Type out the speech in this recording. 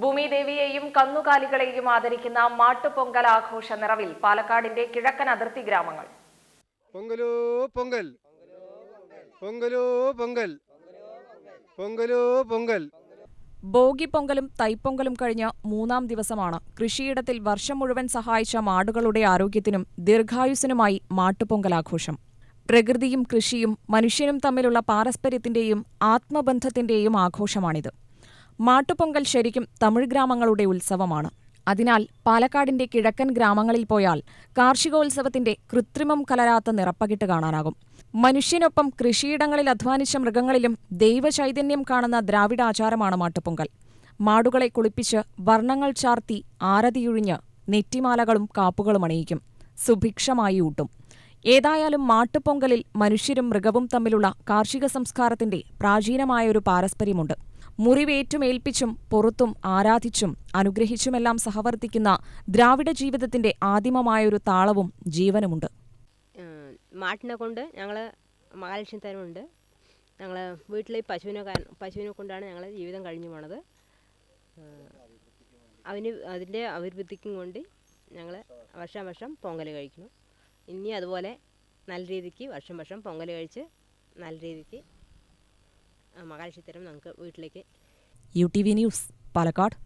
ഭൂമിദേവിയെയും കന്നുകാലികളെയും ആദരിക്കുന്ന മാട്ടുപൊങ്കൽ ആഘോഷ നിറവിൽ പാലക്കാടിന്റെ കിഴക്കൻ അതിർത്തി ഗ്രാമങ്ങൾ. പൊങ്കലോ പൊങ്കൽ. പൊങ്കലോ പൊങ്കൽ. പൊങ്കലോ പൊങ്കൽ. ഭോഗി പൊങ്കലും തൈപ്പൊങ്കലും കഴിഞ്ഞ മൂന്നാം ദിവസമാണ് കൃഷിയിടത്തിൽ വർഷം മുഴുവൻ സഹായിച്ച മാടുകളുടെ ആരോഗ്യത്തിനും ദീർഘായുസ്സിനുമായി മാട്ടുപൊങ്കലാഘോഷം പ്രകൃതിയും കൃഷിയും മനുഷ്യനും തമ്മിലുള്ള പാരസ്പര്യത്തിന്റെയും ആത്മബന്ധത്തിന്റെയും ആഘോഷമാണിത്. മാട്ടുപൊങ്കൽ ശരിക്കും തമിഴ് ഗ്രാമങ്ങളുടെ ഉത്സവമാണ്. അതിനാൽ പാലക്കാടിന്റെ കിഴക്കൻ ഗ്രാമങ്ങളിൽ പോയാൽ കാർഷികോത്സവത്തിന്റെ കൃത്രിമം കലരാത്ത നിറപ്പകിട്ട് കാണാനാകും. മനുഷ്യനൊപ്പം കൃഷിയിടങ്ങളിൽ അധ്വാനിച്ച മൃഗങ്ങളിലും ദൈവചൈതന്യം കാണുന്ന ദ്രാവിഡ ആചാരമാണ് മാട്ടുപൊങ്കൽ. മാടുകളെ കുളിപ്പിച്ച് വർണങ്ങൾ ചാർത്തി ആരതിയുഴിഞ്ഞ് നെറ്റിമാലകളും കാപ്പുകളും അണിയിക്കും. സുഭിക്ഷമായി ഊട്ടും. ഏതായാലും മാട്ടുപൊങ്കലിൽ മനുഷ്യരും മൃഗവും തമ്മിലുള്ള കാർഷിക സംസ്കാരത്തിന്റെ പ്രാചീനമായൊരു പാരസ്പര്യമുണ്ട്. മുറിവേറ്റുമേൽപ്പിച്ചും പുറത്തും ആരാധിച്ചും അനുഗ്രഹിച്ചുമെല്ലാം സഹവർത്തിക്കുന്ന ദ്രാവിഡ ജീവിതത്തിന്റെ ആദിമമായൊരു താളവും ജീവനുമുണ്ട്. മാട്ടിനെ കൊണ്ട് ഞങ്ങൾ മഹാലക്ഷ്മി തരമുണ്ട് ഞങ്ങൾ വീട്ടിലെ പശുവിനെ പശുവിനെ കൊണ്ടാണ് ഞങ്ങൾ ജീവിതം കഴിഞ്ഞു പോണത്. അവന് അതിന്റെ അഭിവൃദ്ധിക്കും കൊണ്ട് ഞങ്ങൾ വർഷം വർഷം പൊങ്കൽ കഴിക്കുന്നു. ഇനി അതുപോലെ നല്ല രീതിക്ക് വർഷം വർഷം പൊങ്കൽ കഴിച്ച് നല്ല രീതിക്ക് മഹാലക്ഷ്മി തരം നമുക്ക് വീട്ടിലേക്ക്. U T V news Palakkad.